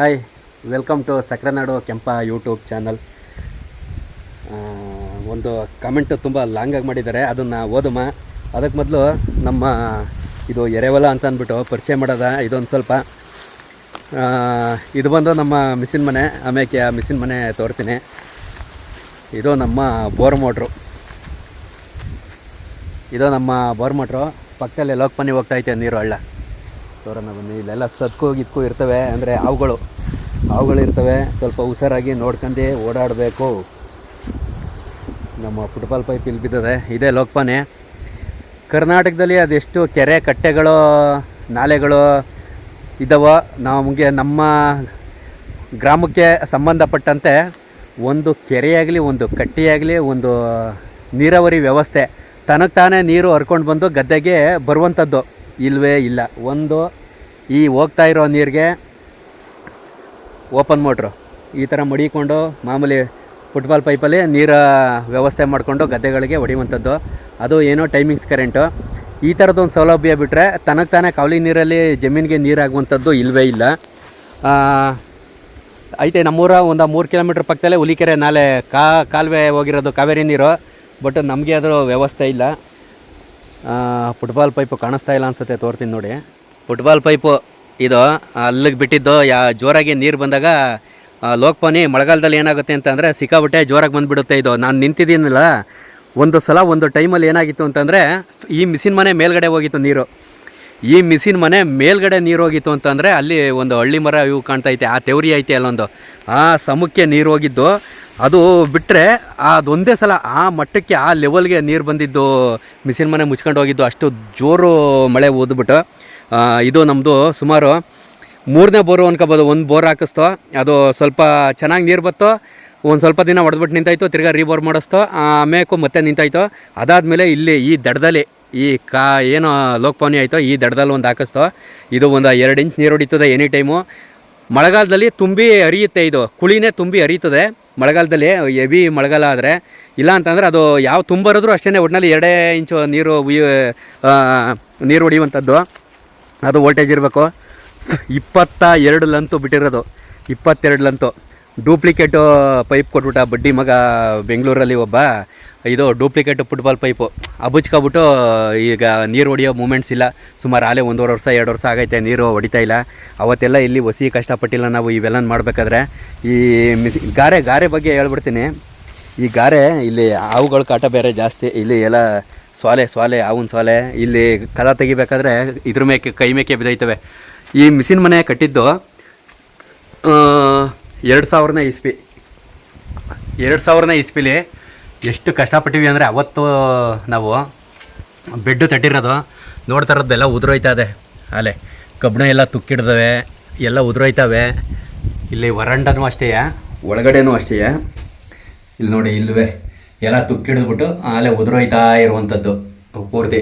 Hi welcome to ಸಕ್ರನಾಡು ಕೆಂಪ YouTube channel ಒಂದು comment ತುಂಬ ಲಾಂಗಾಗಿ ಮಾಡಿದ್ದಾರೆ, ಅದನ್ನು ಓದಮ್ಮ ಅದಕ್ಕೆ ಮೊದಲು ನಮ್ಮ ಇದು ಎರೆವಲ ಅಂತ ಅಂದ್ಬಿಟ್ಟು ಪರಿಚಯ ಮಾಡೋದ ಇದೊಂದು ಸ್ವಲ್ಪ. ಇದು ಬಂದು ನಮ್ಮ ಮಿಸಿನ್ ಮನೆ ಆಮೇಲೆ ಆ ಮನೆ ತೋರ್ತೀನಿ. ಇದು ನಮ್ಮ ಬೋರ್ ಮೋಟ್ರು. ಇದು ನಮ್ಮ ಬೋರ್ ಮೋಟ್ರು. ಪಕ್ಕದಲ್ಲಿ ಲೋಕಪನಿ ಹೋಗ್ತಾ ಐತೆ ನೀರು ಹಳ್ಳ. ತೋರಣ ಬನ್ನಿ. ಇಲ್ಲೆಲ್ಲ ಸತ್ಕೋ ಗಿತ್ಕೋ ಇರ್ತವೆ ಅಂದರೆ ಹಾವುಗಳು ಇರ್ತವೆ. ಸ್ವಲ್ಪ ಹುಷಾರಾಗಿ ನೋಡ್ಕೊಂಡು ಓಡಾಡಬೇಕು. ನಮ್ಮ ಫುಟ್ಬಾಲ್ ಪೈಪ್ ಇಲ್ಲಿ ಬಿದ್ದದೆ. ಇದೇ ಲೋಕಪಾನೆ. ಕರ್ನಾಟಕದಲ್ಲಿ ಅದೆಷ್ಟು ಕೆರೆ ಕಟ್ಟೆಗಳು, ನಾಲೆಗಳು ಇದ್ದಾವೋ, ನಮಗೆ ನಮ್ಮ ಗ್ರಾಮಕ್ಕೆ ಸಂಬಂಧಪಟ್ಟಂತೆ ಒಂದು ಕೆರೆಯಾಗಲಿ, ಒಂದು ಕಟ್ಟೆಯಾಗಲಿ, ಒಂದು ನೀರಾವರಿ ವ್ಯವಸ್ಥೆ. ತನಗೆ ತಾನೇ ನೀರು ಹರ್ಕೊಂಡು ಬಂದು ಗದ್ದೆಗೆ ಬರುವಂಥದ್ದು. ಇಲ್ಲವೇ ಇಲ್ಲ. ಒಂದು, ಈ ಹೋಗ್ತಾ ಇರೋ ನೀರಿಗೆ ಓಪನ್ ಮೋಟ್ರು. ಈ ಥರ ಮಡಿಕೊಂಡು ಮಾಮೂಲಿ ಫುಟ್ಬಾಲ್ ಪೈಪಲ್ಲಿ ನೀರ ವ್ಯವಸ್ಥೆ ಮಾಡಿಕೊಂಡು ಗದ್ದೆಗಳಿಗೆ ಹೊಡೆಯುವಂಥದ್ದು. ಅದು ಏನೋ ಟೈಮಿಂಗ್ಸ್ ಕರೆಂಟು ಈ ಥರದ್ದೊಂದು ಸೌಲಭ್ಯ ಬಿಟ್ಟರೆ ತನಗೆ ತಾನೇ ಕಾವಲಿ ನೀರಲ್ಲಿ ಜಮೀನಿಗೆ ನೀರಾಗುವಂಥದ್ದು ಇಲ್ಲವೇ ಇಲ್ಲ. ಐತೆ ನಮ್ಮೂರ ಒಂದು ಮೂರು ಕಿಲೋಮೀಟ್ರ್ ಪಕ್ಕದಲ್ಲೇ ಹುಲಿಕೆರೆ ನಾಲೆ ಕಾಲುವೆ ಹೋಗಿರೋದು ಕಾವೇರಿ ನೀರು, ಬಟ್ ನಮಗೆ ಅದರ ವ್ಯವಸ್ಥೆ ಇಲ್ಲ. ಫುಟ್ಬಾಲ್ ಪೈಪು ಕಾಣಿಸ್ತಾ ಇಲ್ಲ ಅನ್ಸುತ್ತೆ, ತೋರ್ತೀನಿ ನೋಡಿ. ಫುಟ್ಬಾಲ್ ಪೈಪು ಇದು ಅಲ್ಲಿಗೆ ಬಿಟ್ಟಿದ್ದು, ಯಾ, ಜೋರಾಗಿ ನೀರು ಬಂದಾಗ ಲೋಕ್ಪಾನಿ ಮಳೆಗಾಲದಲ್ಲಿ ಏನಾಗುತ್ತೆ ಅಂತಂದರೆ ಸಿಕ್ಕಾಬಿಟ್ಟೆ ಜೋರಾಗಿ ಬಂದುಬಿಡುತ್ತೆ ಇದು. ನಾನು ನಿಂತಿದ್ದೀನಲ್ಲ, ಒಂದು ಸಲ ಒಂದು ಟೈಮಲ್ಲಿ ಏನಾಗಿತ್ತು ಅಂತಂದರೆ, ಈ ಮಿಷಿನ್ ಮನೆ ಮೇಲ್ಗಡೆ ಹೋಗಿತ್ತು ನೀರು. ಈ ಮಿಷಿನ್ ಮನೆ ಮೇಲ್ಗಡೆ ನೀರು ಹೋಗಿತ್ತು ಅಂತಂದರೆ ಅಲ್ಲಿ ಒಂದು ಹಳ್ಳಿ ಮರ ಇವು ಕಾಣ್ತಾ ಐತೆ. ಆ ತೆವರಿ ಐತೆ ಅಲ್ಲೊಂದು. ಆ ಸಮಕ್ಕೆ ನೀರು ಹೋಗಿದ್ದು ಅದು ಬಿಟ್ಟರೆ ಅದೊಂದೇ ಸಲ ಆ ಮಟ್ಟಕ್ಕೆ ಆ ಲೆವೆಲ್ಗೆ ನೀರು ಬಂದಿದ್ದು ಮಿಷಿನ್ ಮನೆ ಮುಚ್ಕೊಂಡು ಹೋಗಿದ್ದು, ಅಷ್ಟು ಜೋರು ಮಳೆ ಓದ್ಬಿಟ್ಟು ಇದು ನಮ್ಮದು ಸುಮಾರು ಮೂರನೇ ಬೋರು ಅನ್ಕೋಬೋದು, ಒಂದು ಬೋರ್ ಹಾಕಿಸ್ತೋ. ಅದು ಸ್ವಲ್ಪ ಚೆನ್ನಾಗಿ ನೀರು ಬತ್ತೋ, ಒಂದು ಸ್ವಲ್ಪ ದಿನ ಹೊಡೆದ್ಬಿಟ್ಟು ನಿಂತಾಯ್ತು, ತಿರ್ಗಾ ರೀಬೋರ್ ಮಾಡಿಸ್ತೋ, ಆಮೇಕು ಮತ್ತೆ ನಿಂತಾಯ್ತು. ಅದಾದಮೇಲೆ ಇಲ್ಲಿ ಈ ದಡದಲ್ಲಿ ಈ ಕಾ, ಏನು ಲೋಕಪಾನಿ ಆಯಿತು, ಈ ದಡದಲ್ಲಿ ಒಂದು ಹಾಕಿಸ್ತೋ. ಇದು ಒಂದು ಎರಡು ಇಂಚ್ ನೀರು ಹೊಡಿತದೆ ಎನಿ ಟೈಮು ಮಳೆಗಾಲದಲ್ಲಿ ತುಂಬಿ ಹರಿಯುತ್ತೆ ಇದು. ಕುಳಿನೇ ತುಂಬಿ ಹರಿಯುತ್ತದೆ. ಮಳೆಗಾಲದಲ್ಲಿ ಹೆವಿ ಮಳೆಗಾಲ ಆದರೆ. ಇಲ್ಲ ಅಂತಂದರೆ ಅದು ಯಾವ ತುಂಬರಿದ್ರೂ ಅಷ್ಟೇ ಒಟ್ಟಿನಲ್ಲಿ ಎರಡೇ ಇಂಚು ನೀರು ನೀರು ಹೊಡೆಯುವಂಥದ್ದು ಅದು ವೋಲ್ಟೇಜ್ ಇರಬೇಕು. ಇಪ್ಪತ್ತ ಎರಡು ಲಂತು ಬಿಟ್ಟಿರೋದು. ಇಪ್ಪತ್ತೆರಡು ಲಂತು. ಡೂಪ್ಲಿಕೇಟು ಪೈಪ್ ಕೊಟ್ಬಿಟ್ಟ ಬಡ್ಡಿ ಮಗ ಬೆಂಗಳೂರಲ್ಲಿ ಒಬ್ಬ. ಇದು ಡೂಪ್ಲಿಕೇಟ್ ಫುಟ್ಬಾಲ್ ಪೈಪು ಅಬುಚ್ಕೊಬಿಟ್ಟು ಈಗ ನೀರು ಹೊಡೆಯೋ ಮೂಮೆಂಟ್ಸ್ ಇಲ್ಲ. ಸುಮಾರು ಆಲೇ ಒಂದೂವರೆ ವರ್ಷ, ಎರಡು ವರ್ಷ ಆಗೈತೆ ನೀರು ಹೊಡಿತಾ ಇಲ್ಲ. ಅವತ್ತೆಲ್ಲ ಇಲ್ಲಿ ಹೊಸಿ ಕಷ್ಟಪಟ್ಟಿಲ್ಲ ನಾವು ಇವೆಲ್ಲ ಮಾಡಬೇಕಾದ್ರೆ. ಈ ಮಿಸ್, ಗಾರೆ ಗಾರೆ ಬಗ್ಗೆ ಹೇಳ್ಬಿಡ್ತೀನಿ. ಈ ಗಾರೆ ಇಲ್ಲಿ ಹಾವುಗಳ ಕಾಟ ಬೇರೆ ಜಾಸ್ತಿ. ಇಲ್ಲಿ ಎಲ್ಲ ಸ್ವಾಲೆ ಸ್ವಾಲೆ, ಹಾವಿನ ಸ್ವಾಲೆ. ಇಲ್ಲಿ ಕದ ತೆಗಿಬೇಕಾದ್ರೆ ಇದ್ರ ಮೇಕೆ, ಕೈ ಮೇಕೆ ಬಿದ್ದೈತವೆ. ಈ ಮಿಷಿನ್ ಮನೆ ಕಟ್ಟಿದ್ದು ಎರಡು ಸಾವಿರನೇ ಇಸ್ಪಿ ಎರಡು ಸಾವಿರನೇ ಇಸ್ವಿಲಿ ಎಷ್ಟು ಕಷ್ಟಪಟ್ಟಿವಿ ಅಂದರೆ ಅವತ್ತು ನಾವು ಬೆಡ್ಡು ತಟ್ಟಿರೋದು. ನೋಡ್ತಾ ಇರೋದೆಲ್ಲ ಉದುರೋಯ್ತಾ ಇದೆ ಅಲೆ, ಕಬ್ಬಣ ಎಲ್ಲ ತುಕ್ಕಿಡ್ದವೆ, ಎಲ್ಲ ಉದುರೋಯ್ತವೆ. ಇಲ್ಲಿ ವರಂಡನೂ ಅಷ್ಟೇ. ಒಳಗಡೆನೂ ಅಷ್ಟೇ. ಇಲ್ಲಿ ನೋಡಿ ಇಲ್ಲವೇ ಎಲ್ಲ ತುಕ್ಕಿಡಿದ್ಬಿಟ್ಟು ಆಲೆ ಉದುರೋಯ್ತಾ ಇರುವಂಥದ್ದು. ಪೂರ್ತಿ.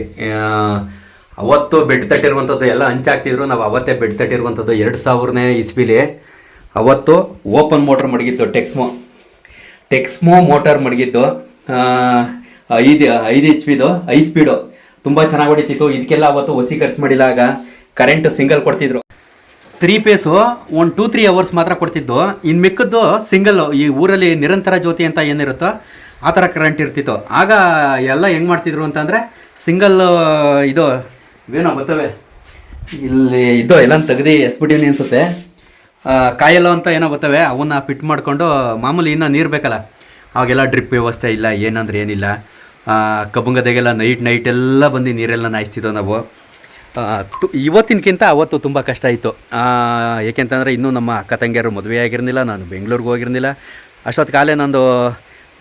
ಅವತ್ತು ಬೆಡ್ ತಟ್ಟಿರುವಂಥದ್ದು ಎಲ್ಲ ಹಂಚಾಕ್ತಿದ್ರು. ನಾವು ಅವತ್ತೇ ಬೆಡ್ ತಟ್ಟಿರುವಂಥದ್ದು ಎರಡು ಸಾವಿರನೇ ಇಸ್ವಿಲಿ. ಅವತ್ತು ಓಪನ್ ಮೋಟ್ರ್ ಮಡಗಿದ್ದು, ಟೆಕ್ಸ್ಮೋ. ಟೆಕ್ಸ್ಮೋ ಮೋಟರ್ ಮಡಗಿದ್ದು ಐದು ಐದು ಎಚ್ ಪಿದು ಐ ಸ್ಪೀಡು ತುಂಬ ಚೆನ್ನಾಗಿ ಹೊಡಿತಿತ್ತು. ಇದಕ್ಕೆಲ್ಲ ಅವತ್ತು ಹೊಸಿ ಖರ್ಚು ಮಾಡಿಲ್ಲ. ಆಗ ಕರೆಂಟ್ ಸಿಂಗಲ್ ಕೊಡ್ತಿದ್ರು. ತ್ರೀ ಪೇಸು ಒಂದು ಟೂ ತ್ರೀ ಅವರ್ಸ್ ಮಾತ್ರ ಕೊಡ್ತಿದ್ದು ಇನ್ನು ಮಿಕ್ಕದ್ದು ಸಿಂಗಲ್ ಈ ಊರಲ್ಲಿ ನಿರಂತರ ಜ್ಯೋತಿ ಅಂತ ಏನಿರುತ್ತೋ ಆ ಥರ ಕರೆಂಟ್ ಇರ್ತಿತ್ತು. ಆಗ ಎಲ್ಲ ಹೆಂಗೆ ಮಾಡ್ತಿದ್ರು ಅಂತಂದರೆ ಸಿಂಗಲ್ ಇದು ಏನೋ ಬರ್ತವೆ ಇಲ್ಲಿ ಇದು ಎಲ್ಲ ತೆಗ್ದು ಎಸ್ಬಿಟ್ಟಿವ್ನಿ ಅನಿಸುತ್ತೆ ಕಾಯಲ್ಲೋ ಅಂತ ಏನೋ ಗೊತ್ತವೆ ಅವನ್ನ ಫಿಟ್ ಮಾಡಿಕೊಂಡು ಮಾಮೂಲಿ ಇನ್ನೂ ನೀರು ಬೇಕಲ್ಲ. ಅವಾಗೆಲ್ಲ ಡ್ರಿಪ್ ವ್ಯವಸ್ಥೆ ಇಲ್ಲ, ಏನಂದ್ರೆ ಏನಿಲ್ಲ. ಕಬ್ಬುಂಗದಗೆಲ್ಲ ನೈಟ್ ನೈಟ್ ಎಲ್ಲ ಬಂದು ನೀರೆಲ್ಲ ನಾಯಿಸ್ತಿದ್ದೋ ನಾವು. ತು- ಇವತ್ತಿನಕ್ಕಿಂತ ಅವತ್ತು ತುಂಬ ಕಷ್ಟ ಇತ್ತು. ಏಕೆಂತಂದರೆ ಇನ್ನೂ ನಮ್ಮ ಅಕ್ಕ ತಂಗಿಯರು ಮದುವೆ ಆಗಿರಲಿಲ್ಲ, ನಾನು ಬೆಂಗಳೂರಿಗೆ ಹೋಗಿರಲಿಲ್ಲ. ಅಷ್ಟೊತ್ತು ಕಾಲೇ ನಂದು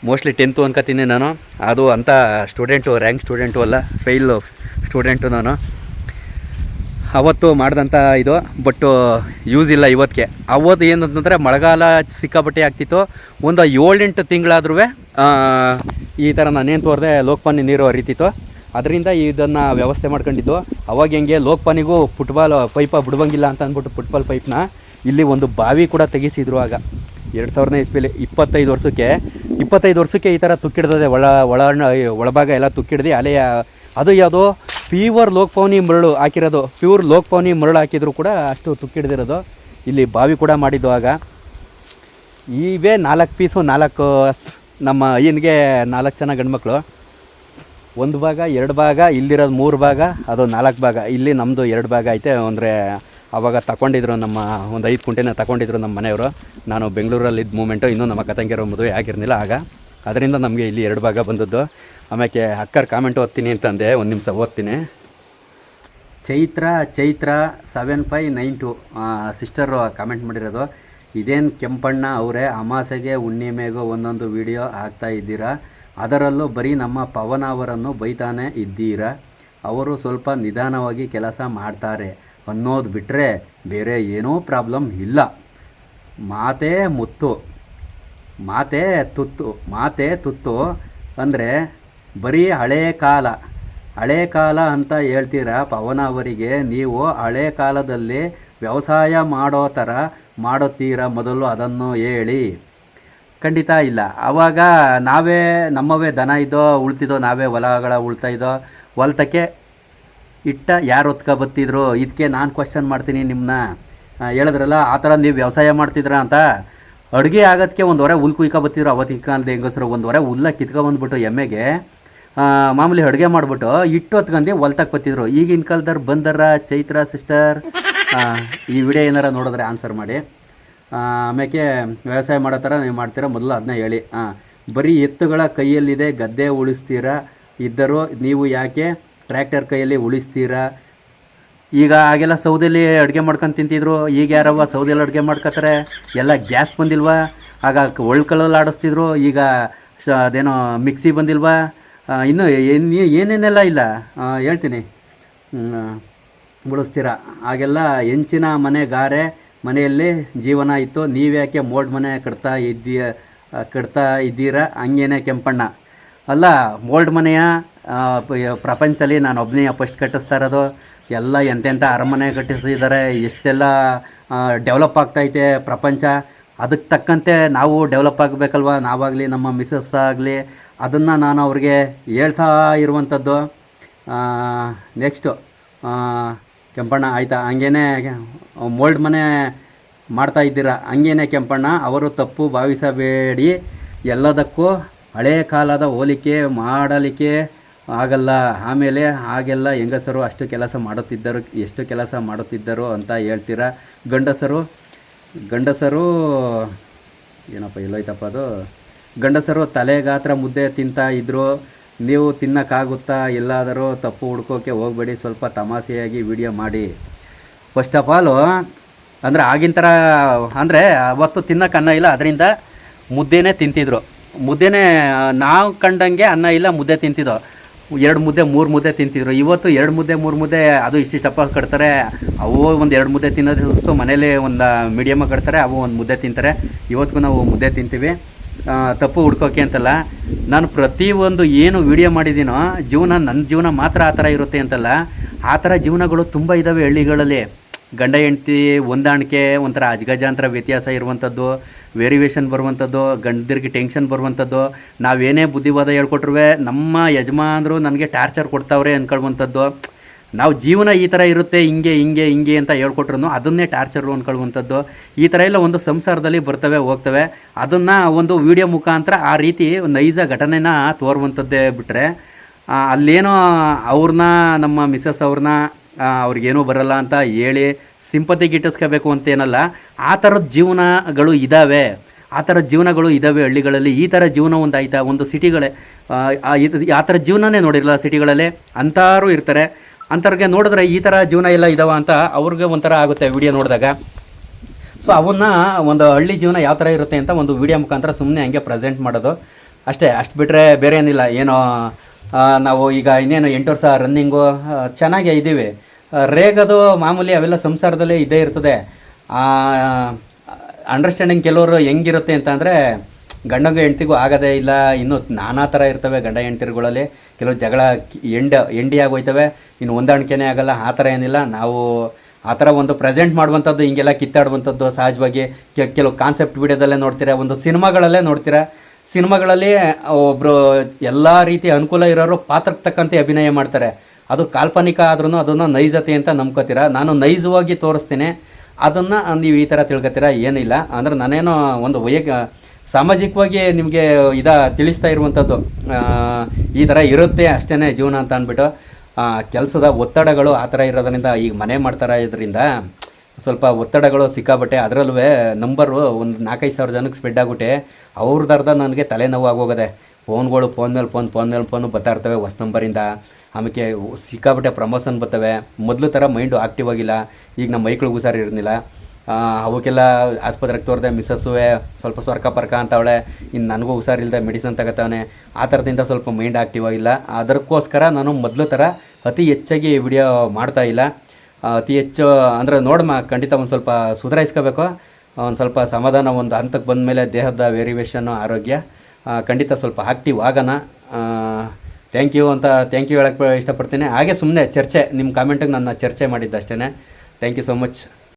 ಮೋಸ್ಟ್ಲಿ ಟೆಂತು ಅನ್ಕೋತೀನಿ ನಾನು. ಅದು ಅಂಥ ಸ್ಟೂಡೆಂಟು ರ್ಯಾಂಕ್ ಸ್ಟೂಡೆಂಟು ಅಲ್ಲ ಫೇಲ್ ಸ್ಟೂಡೆಂಟು ನಾನು. ಅವತ್ತು ಮಾಡಿದಂಥ ಇದು ಬಟ್ಟು ಯೂಸ್ ಇಲ್ಲ ಇವತ್ತಿಗೆ ಅವತ್ತು ಏನಂತಂದರೆ ಮಳೆಗಾಲ ಸಿಕ್ಕಾಪಟ್ಟೆ ಆಗ್ತಿತ್ತು. ಒಂದು ಏಳೆಂಟು ತಿಂಗಳಾದ್ರೂ ಈ ಥರ ನಾನೇನು ತೋರಿದೆ, ಲೋಕಪಾನಿ ನೀರು ಹರಿತಿತ್ತು. ಅದರಿಂದ ಇದನ್ನು ವ್ಯವಸ್ಥೆ ಮಾಡ್ಕೊಂಡಿದ್ದು. ಅವಾಗ ಹೆಂಗೆ, ಲೋಕಪಾನಿಗೂ ಫುಟ್ಬಾಲ್ ಪೈಪ ಬಿಡುವಂಗಿಲ್ಲ ಅಂತ ಅಂದ್ಬಿಟ್ಟು ಫುಟ್ಬಾಲ್ ಪೈಪ್ನ ಇಲ್ಲಿ ಒಂದು ಬಾವಿ ಕೂಡ ತೆಗೆಸಿದ್ರು ಆಗ. ಎರಡು ಸಾವಿರನೇ ಇಸ್ಪಿಲಿ ಇಪ್ಪತ್ತೈದು ವರ್ಷಕ್ಕೆ. ಇಪ್ಪತ್ತೈದು ವರ್ಷಕ್ಕೆ ಈ ಥರ ತುಕ್ಕಿಡ್ದದೆ, ಒಳ ಒಳ ಒಳಭಾಗ ಎಲ್ಲ ತುಕ್ಕಿಡ್ದು, ಅಲೆಯ, ಅದು ಯಾವುದೋ ಪ್ಯೂರ್ ಲೋಕಪೌನಿ ಮರಳು ಹಾಕಿರೋದು. ಪ್ಯೂರ್ ಲೋಕಪೌನಿ ಮರಳು ಹಾಕಿದ್ರು ಕೂಡ ಅಷ್ಟು ತುಕ್ಕಿಡ್ದಿರೋದು. ಇಲ್ಲಿ ಬಾವಿ ಕೂಡ ಮಾಡಿದ್ದು ಆಗ. ಇವೇ ನಾಲ್ಕು ಪೀಸು, ನಾಲ್ಕು, ನಮ್ಮ ಅಯ್ಯನಿಗೆ ನಾಲ್ಕು ಜನ ಗಂಡ್ಮಕ್ಳು. ಒಂದು ಭಾಗ, ಎರಡು ಭಾಗ, ಇಲ್ಲಿರೋದು ಮೂರು ಭಾಗ, ಅದು ನಾಲ್ಕು ಭಾಗ. ಇಲ್ಲಿ ನಮ್ಮದು ಎರಡು ಭಾಗ ಐತೆ. ಅಂದರೆ ಆವಾಗ ತಗೊಂಡಿದ್ರು ನಮ್ಮ, ಒಂದು ಐದು ಕುಂಟೆನ ತಗೊಂಡಿದ್ರು ನಮ್ಮ ಮನೆಯವರು. ನಾನು ಬೆಂಗಳೂರಲ್ಲಿ ಇದ್ದ ಮೂಮೆಂಟು, ಇನ್ನೂ ನಮ್ಮ ಕತಂಗಿರೋ ಮದುವೆ ಆಗಿರಲಿಲ್ಲ ಆಗ. ಅದರಿಂದ ನಮಗೆ ಇಲ್ಲಿ ಎರಡು ಭಾಗ ಬಂದದ್ದು. ಆಮೇಲೆ ಅಕ್ಕರ್ ಕಾಮೆಂಟ್ ಓದ್ತೀನಿ ಅಂತಂದೆ ಒಂದು ನಿಮಿಷ ಓದ್ತೀನಿ. Chaitra Chaitra seven five nine two sister comment ಮಾಡಿರೋದು, ಇದೇನು ಕೆಂಪಣ್ಣ ಅವರೇ, ಅಮಾಸೆಗೆ, ಹುಣ್ಣಿಮೆಗೂ ಒಂದೊಂದು ವಿಡಿಯೋ ಹಾಕ್ತಾ ಇದ್ದೀರಾ? ಅದರಲ್ಲೂ ಬರೀ ನಮ್ಮ ಪವನ ಅವರನ್ನು ಬೈತಾನೆ ಇದ್ದೀರಾ? ಅವರು ಸ್ವಲ್ಪ ನಿಧಾನವಾಗಿ ಕೆಲಸ ಮಾಡ್ತಾರೆ ಅನ್ನೋದು ಬಿಟ್ಟರೆ ಬೇರೆ ಏನೂ ಪ್ರಾಬ್ಲಮ್ ಇಲ್ಲ. ಮಾತೇ ಮುತ್ತು, ಮಾತೆ ತುತ್ತು ಮಾತೆ ತುತ್ತು ಅಂದರೆ ಬರೀ ಹಳೇ ಕಾಲ. ಹಳೆ ಕಾಲ ಅಂತ ಹೇಳ್ತೀರಾ? ಪವನ ಅವರಿಗೆ ನೀವು ಹಳೆ ಕಾಲದಲ್ಲಿ ವ್ಯವಸಾಯ ಮಾಡೋ ಥರ ಮಾಡುತ್ತೀರಾ ಮೊದಲು ಅದನ್ನು ಹೇಳಿ. ಖಂಡಿತ ಇಲ್ಲ. ಆವಾಗ ನಾವೇ, ನಮ್ಮವೇ ದನ ಇದ್ದೋ ಉಳ್ತಿದ್ದೋ ನಾವೇ ಹೊಲಗಳ ಉಳ್ತಾ ಇದ್ದೋ ಹೊಲ್ತಕ್ಕೆ ಇಟ್ಟ ಯಾರು ಹೊತ್ಕೊ ಬತ್ತಿದ್ರು ಇದಕ್ಕೆ ನಾನು ಕ್ವಶನ್ ಮಾಡ್ತೀನಿ ನಿಮ್ಮನ್ನ ಹೇಳಿದ್ರಲ್ಲ, ಆ ಥರ ನೀವು ವ್ಯವಸಾಯ ಮಾಡ್ತಿದ್ರ ಅಂತ? ಅಡುಗೆ ಆಗೋದಕ್ಕೆ ಒಂದು ಹೊರೆ ಹುಲ್ ಕುಯ್ಕೊ ಬತ್ತಿದ್ರು ಅವತ್ತಿನ ಕಾಲದ ಹೆಂಗಸರು. ಒಂದು ಹೊರೆ ಹುಲ್ಲ ಕಿತ್ಕೊಂಡ್ಬಂದ್ಬಿಟ್ಟು ಎಮ್ಮೆಗೆ. ಮಾಮೂಲಿ ಅಡುಗೆ ಮಾಡಿಬಿಟ್ಟು ಹಿಟ್ಟು ಹೊತ್ಕೊಂಡು ಹೊಲ್ತಾಕ್ ಬತ್ತಿದ್ರು. ಈಗಿನ ಕಾಲದವ್ರು ಬಂದರ, ಚೈತ್ರ, ಸಿಸ್ಟರ್. ಈ ವಿಡಿಯೋ ಏನಾರ ನೋಡಿದ್ರೆ ಆನ್ಸರ್ ಮಾಡಿ. ಆಮೇಲೆ ವ್ಯವಸಾಯ ಮಾಡೋ ಥರ ನೀವು ಮಾಡ್ತೀರಾ? ಮೊದಲು ಅದನ್ನ ಹೇಳಿ. ಹಾಂ ಬರೀ ಎತ್ತುಗಳ ಕೈಯಲ್ಲಿದೆ, ಗದ್ದೆ ಉಳಿಸ್ತೀರಾ? ಇದ್ದರೂ ನೀವು ಯಾಕೆ ಟ್ರ್ಯಾಕ್ಟರ್ ಕೈಯಲ್ಲಿ ಉಳಿಸ್ತೀರಾ? ಈಗ ಆಗೆಲ್ಲ ಸೌದೆಯಲ್ಲಿ ಅಡುಗೆ ಮಾಡ್ಕೊಂಡು ತಿಂತಿದ್ರು. ಈಗ ಯಾರವ್ವ ಸೌದೆಯಲ್ಲಿ ಅಡುಗೆ ಮಾಡ್ಕೊತಾರೆ ಎಲ್ಲ ಗ್ಯಾಸ್ ಬಂದಿಲ್ವಾ? ಆಗ ಒಳ್ಕಲ್ಲಲ್ಲಿ ಆಡಿಸ್ತಿದ್ರು. ಈಗ ಶ ಅದೇನೋ ಮಿಕ್ಸಿ ಬಂದಿಲ್ವಾ? ಇನ್ನೂ ಏನ್ ಏನೇನೆಲ್ಲ ಇಲ್ಲ? ಹೇಳ್ತೀನಿ. ಬಳಸ್ತೀರ ಆಗೆಲ್ಲ ಹೆಂಚಿನ ಮನೆ ಗಾರೆ ಮನೆಯಲ್ಲಿ ಜೀವನ ಇತ್ತು. ನೀವ್ಯಾಕೆ ಮೋಡ್ ಮನೆ ಕಟ್ತಾ ಇದ್ದೀಯ ಕಟ್ತಾ ಇದ್ದೀರಾ? ಹಂಗೇನೆ ಕೆಂಪಣ್ಣ. ಅಲ್ಲ, ಮೋಲ್ಡ್ ಮನೆಯ ಪ್ರಪಂಚದಲ್ಲಿ ನಾನು ಒಬ್ಬನೇ ಫಸ್ಟ್ ಕಟ್ಟಿಸ್ತಾ ಇರೋದು. ಎಲ್ಲ ಎಂತೆಂಥ ಅರಮನೆ ಕಟ್ಟಿಸಿದ್ದಾರೆ. ಎಷ್ಟೆಲ್ಲ ಡೆವಲಪ್ ಆಗ್ತೈತೆ ಪ್ರಪಂಚ. ಅದಕ್ಕೆ ತಕ್ಕಂತೆ ನಾವು ಡೆವಲಪ್ ಆಗಬೇಕಲ್ವ? ನಾವಾಗಲಿ ನಮ್ಮ ಮಿಸಸ್ ಆಗಲಿ ಅದನ್ನು ನಾನು ಅವ್ರಿಗೆ ಹೇಳ್ತಾ ಇರುವಂಥದ್ದು ನೆಕ್ಸ್ಟು ಕೆಂಪಣ್ಣ ಆಯಿತಾ? ಹಂಗೇನೆ ಮೋಲ್ಡ್ ಮನೆ ಮಾಡ್ತಾ ಇದ್ದೀರಾ? ಹಂಗೇನೆ ಕೆಂಪಣ್ಣ, ಅವರು ತಪ್ಪು ಭಾವಿಸಬೇಡಿ. ಎಲ್ಲದಕ್ಕೂ ಹಳೆಯ ಕಾಲದ ಹೋಲಿಕೆ ಮಾಡಲಿಕ್ಕೆ ಆಗಲ್ಲ. ಆಮೇಲೆ ಹಾಗೆಲ್ಲ ಹೆಂಗಸರು ಅಷ್ಟು ಕೆಲಸ ಮಾಡುತ್ತಿದ್ದರು, ಎಷ್ಟು ಕೆಲಸ ಮಾಡುತ್ತಿದ್ದರು ಅಂತ ಹೇಳ್ತೀರಾ? ಗಂಡಸರು ಗಂಡಸರು, ಏನಪ್ಪ, ಎಲ್ಲೋಯ್ತಪ್ಪ ಅದು? ಗಂಡಸರು ತಲೆಗಾತ್ರ ಮುದ್ದೆ ತಿಂತಾ ಇದ್ರು, ನೀವು ತಿನ್ನಕ್ಕಾಗುತ್ತಾ ಎಲ್ಲಾದರೂ ತಪ್ಪು ಹುಡ್ಕೋಕೆ ಹೋಗಬೇಡಿ, ಸ್ವಲ್ಪ ತಮಾಷೆಯಾಗಿ ವಿಡಿಯೋ ಮಾಡಿ. ಫಸ್ಟ್ ಆಫ್ ಆಲು ಅಂದರೆ ಆಗಿನ ಥರ, ಅಂದರೆ ಅವತ್ತು ತಿನ್ನಕ್ಕೆ ಅನ್ನ ಇಲ್ಲ, ಅದರಿಂದ ಮುದ್ದೆನೇ ತಿಂತಿದ್ರು. ಮುದ್ದೆನೇ ನಾವು ಕಂಡಂಗೆ ಅನ್ನ ಇಲ್ಲ, ಮುದ್ದೆ ತಿಂತಿದ್ದೋ. ಎರಡು ಮುದ್ದೆ, ಮೂರು ಮುದ್ದೆ ತಿಂತಿದ್ರು. ಇವತ್ತು ಎರಡು ಮುದ್ದೆ, ಮೂರು ಮುದ್ದೆ, ಅದು ಇಷ್ಟಿಷ್ಟಪ್ಪ ಕಟ್ತಾರೆ. ಅವು ಒಂದು ಎರಡು ಮುದ್ದೆ ತಿನ್ನೋದು ಸುಸ್ತು ಮನೇಲಿ ಒಂದು ಮೀಡಿಯಮಾಗಿ ಕಟ್ತಾರೆ, ಅವು ಒಂದು ಮುದ್ದೆ ತಿಂತಾರೆ. ಇವತ್ತಿಗೂ ನಾವು ಮುದ್ದೆ ತಿಂತೀವಿ. ತಪ್ಪು ಹುಡ್ಕೋಕೆ ಅಂತಲ್ಲ, ನಾನು ಪ್ರತಿಯೊಂದು ಏನು ವಿಡಿಯೋ ಮಾಡಿದ್ದೀನೋ ಜೀವನ ನನ್ನ ಜೀವನ ಮಾತ್ರ ಆ ಥರ ಇರುತ್ತೆ ಅಂತಲ್ಲ, ಆ ಥರ ಜೀವನಗಳು ತುಂಬ ಇದ್ದಾವೆ ಹಳ್ಳಿಗಳಲ್ಲಿ. ಗಂಡ ಹೆಂಡತಿ ಹೊಂದಾಣಿಕೆ, ಒಂಥರ ಅಜಗಜಾಂತರ ವ್ಯತ್ಯಾಸ ಇರುವಂಥದ್ದು ವೇರಿವೇಷನ್ ಬರುವಂಥದ್ದು ಗಂಡದಿರಿಗೆ ಟೆನ್ಷನ್ ಬರುವಂಥದ್ದು, ನಾವೇನೇ ಬುದ್ಧಿವಾದ ಹೇಳ್ಕೊಟ್ರೂ ನಮ್ಮ ಯಜಮಾನರು ನನಗೆ ಟಾರ್ಚರ್ ಕೊಡ್ತಾವ್ರೆ ಅಂದ್ಕೊಳ್ಳುವಂಥದ್ದು ನಾವು ಜೀವನ ಈ ಥರ ಇರುತ್ತೆ, ಹಿಂಗೆ ಹಿಂಗೆ ಹಿಂಗೆ ಅಂತ ಹೇಳ್ಕೊಟ್ರು ಅದನ್ನೇ ಟಾರ್ಚರು ಅಂದ್ಕೊಳ್ಳುವಂಥದ್ದು ಈ ಥರ ಎಲ್ಲ ಒಂದು ಸಂಸಾರದಲ್ಲಿ ಬರ್ತವೆ, ಹೋಗ್ತವೆ. ಅದನ್ನು ಒಂದು ವಿಡಿಯೋ ಮುಖಾಂತರ ಆ ರೀತಿ ನೈಜ ಘಟನೆನ ತೋರುವಂಥದ್ದೇ ಬಿಟ್ಟರೆ ಅಲ್ಲೇನೋ ಅವ್ರನ್ನ, ನಮ್ಮ ಮಿಸ್ಸಸ್ ಅವ್ರನ್ನ ಅವ್ರಿಗೇನೂ ಬರಲ್ಲ ಅಂತ ಹೇಳಿ ಸಿಂಪತಿ ಗಿಟ್ಟಿಸ್ಕೋಬೇಕು ಅಂತೇನಲ್ಲ, ಆ ಥರದ ಜೀವನಗಳು ಇದ್ದಾವೆ ಆ ಥರ ಜೀವನಗಳು ಇದ್ದಾವೆ ಹಳ್ಳಿಗಳಲ್ಲಿ. ಈ ಥರ ಜೀವನ ಒಂದು ಆಯ್ತಾ? ಒಂದು ಸಿಟಿಗಳೇ, ಆ ಥರ ಜೀವನನೇ ನೋಡಿರಲ್ಲ ಸಿಟಿಗಳಲ್ಲಿ. ಅಂಥವ್ರು ಇರ್ತಾರೆ. ಅಂಥವ್ರಿಗೆ ನೋಡಿದ್ರೆ ಈ ಥರ ಜೀವನ ಎಲ್ಲ ಇದಾವ ಅಂತ ಅವ್ರಿಗೆ ಒಂಥರ ಆಗುತ್ತೆ ವಿಡಿಯೋ ನೋಡಿದಾಗ. ಸೊ ಅವನ್ನ ಒಂದು ಹಳ್ಳಿ ಜೀವನ ಯಾವ ಥರ ಇರುತ್ತೆ ಅಂತ ಒಂದು ವಿಡಿಯೋ ಮುಖಾಂತರ ಸುಮ್ಮನೆ ಹಂಗೆ ಪ್ರೆಸೆಂಟ್ ಮಾಡೋದು. ಅಷ್ಟೇ, ಅಷ್ಟು ಬಿಟ್ಟರೆ ಬೇರೆ ಏನಿಲ್ಲ. ಏನೋ ನಾವು ಈಗ ಇನ್ನೇನು ಎಂಟು ವರ್ಷ ರನ್ನಿಂಗು ಚೆನ್ನಾಗೇ ಇದ್ದೀವಿ. ರೇಗದು ಮಾಮೂಲಿ ಅವೆಲ್ಲ ಸಂಸಾರದಲ್ಲೇ ಇದ್ದೇ ಇರ್ತದೆ. ಅಂಡರ್ಸ್ಟ್ಯಾಂಡಿಂಗ್ ಕೆಲವರು ಹೆಂಗಿರುತ್ತೆ ಅಂತಂದರೆ ಗಂಡಂಗೂ ಹೆಂಡ್ತಿಗೂ ಆಗೋದೇ ಇಲ್ಲ. ಇನ್ನೂ ನಾನಾ ಥರ ಇರ್ತವೆ ಗಂಡ ಹೆಂಡ್ತಿರುಗಳಲ್ಲಿ. ಕೆಲವು ಜಗಳ ಎಂಡ ಎಂಡಿ ಆಗೋಯ್ತವೆ ಇನ್ನು ಹೊಂದಾಣಿಕೆನೇ ಆಗಲ್ಲ. ಆ ಥರ ಏನಿಲ್ಲ. ನಾವು ಆ ಥರ ಒಂದು ಪ್ರೆಸೆಂಟ್ ಮಾಡುವಂಥದ್ದು, ಹಿಂಗೆಲ್ಲ ಕಿತ್ತಾಡುವಂಥದ್ದು ಸಹಜವಾಗಿ ಕೆಲವು ಕಾನ್ಸೆಪ್ಟ್ ವಿಡಿಯೋದಲ್ಲೇ ನೋಡ್ತೀರಾ, ಒಂದು ಸಿನಿಮಾಗಳಲ್ಲೇ ನೋಡ್ತೀರಾ. ಸಿನಿಮಾಗಳಲ್ಲಿ ಒಬ್ಬರು ಎಲ್ಲ ರೀತಿ ಅನುಕೂಲ ಇರೋರು ಪಾತ್ರಕ್ಕೆ ತಕ್ಕಂತೆ ಅಭಿನಯ ಮಾಡ್ತಾರೆ. ಅದು ಕಾಲ್ಪನಿಕ ಆದ್ರೂ ಅದನ್ನು ನೈಜತೆ ಅಂತ ನಂಬ್ಕೋತೀರ. ನಾನು ನೈಜವಾಗಿ ತೋರಿಸ್ತೀನಿ. ಅದನ್ನು ನೀವು ಈ ಥರ ತಿಳ್ಕೊತೀರ? ಏನಿಲ್ಲ. ಅಂದರೆ ನಾನೇನೋ ಒಂದು ವೈಯಕ್ ಸಾಮಾಜಿಕವಾಗಿ ನಿಮಗೆ ಇದ ತಿಳಿಸ್ತಾ ಇರುವಂಥದ್ದು ಈ ಥರ ಇರುತ್ತೆ ಅಷ್ಟೇ ಜೀವನ ಅಂತ ಅಂದ್ಬಿಟ್ಟು ಕೆಲಸದ ಒತ್ತಡಗಳು ಆ ಥರ ಇರೋದರಿಂದ ಈಗ ಮನೆ ಮಾಡ್ತಾರೆ ಇದರಿಂದ ಸ್ವಲ್ಪ ಒತ್ತಡಗಳು ಸಿಕ್ಕಾಬಟ್ಟೆ ಅದರಲ್ಲೂ ನಂಬರು ಒಂದು ನಾಲ್ಕೈದು ಸಾವಿರ ಜನಕ್ಕೆ ಸ್ಪ್ರೆಡ್ ಆಗ್ಬಿಟ್ಟೆ ಅವ್ರದ್ದು ನನಗೆ ತಲೆನೋವು ಆಗೋಗದೆ, ಫೋನ್ಗಳು ಫೋನ್ ಮೇಲೆ ಫೋನ್ ಫೋನ್ ಮೇಲೆ ಫೋನು ಬರ್ತಾ ಇರ್ತವೆ ಹೊಸ ನಂಬರಿಂದ ಆಮೇಲೆ ಸಿಕ್ಕಾಬಟ್ಟೆ ಪ್ರಮೋಷನ್ ಬರ್ತವೆ, ಮೊದಲು ಥರ ಮೈಂಡು ಆಕ್ಟಿವ್ ಆಗಿಲ್ಲ, ಈಗ ನಮ್ಮ ಮೈಕ್ಳಿಗೆ ಹುಷಾರು ಇರಲಿಲ್ಲ ಅವಕ್ಕೆಲ್ಲ ಆಸ್ಪತ್ರೆಗೆ ತೋರಿದೆ ಮಿಸ್ಸಸ್ಸುವೆ ಸ್ವಲ್ಪ ಸ್ವರ್ಕ ಪರ್ಕ ಅಂತವಳೆ, ಇನ್ನು ನನಗೂ ಹುಷಾರಿಲ್ಲದೆ ಮೆಡಿಸನ್ ತಗೋತಾವನೆ. ಆ ಥರದಿಂದ ಸ್ವಲ್ಪ ಮೈಂಡ್ ಆಕ್ಟಿವ್ ಆಗಿಲ್ಲ. ಅದಕ್ಕೋಸ್ಕರ ನಾನು ಮೊದಲು ಥರ ಅತಿ ಹೆಚ್ಚಾಗಿ ವಿಡಿಯೋ ಮಾಡ್ತಾ ಇಲ್ಲ. ಅತಿ ಹೆಚ್ಚು, ಅಂದರೆ ನೋಡಮ್ಮ ಖಂಡಿತ ಒಂದು ಸ್ವಲ್ಪ ಸುಧಾರಿಸ್ಕೋಬೇಕು. ಒಂದು ಸ್ವಲ್ಪ ಸಮಾಧಾನ, ಒಂದು ಹಂತಕ್ಕೆ ಬಂದ ಮೇಲೆ ದೇಹದ ವೇರಿಯೇಷನ್ನು, ಆರೋಗ್ಯ ಖಂಡಿತ ಸ್ವಲ್ಪ ಆ್ಯಕ್ಟಿವ್ ಆಗೋಣ. ಥ್ಯಾಂಕ್ ಯು ಅಂತ ಥ್ಯಾಂಕ್ ಯು ಹೇಳಕ್ಕೆ ಇಷ್ಟಪಡ್ತೀನಿ. ಹಾಗೆ ಸುಮ್ಮನೆ ಚರ್ಚೆ ನಿಮ್ಮ ಕಾಮೆಂಟಿಗೆ ನನ್ನ ಚರ್ಚೆ ಮಾಡಿದ್ದು ಅಷ್ಟೇ ಥ್ಯಾಂಕ್ ಯು ಸೊ ಮಚ್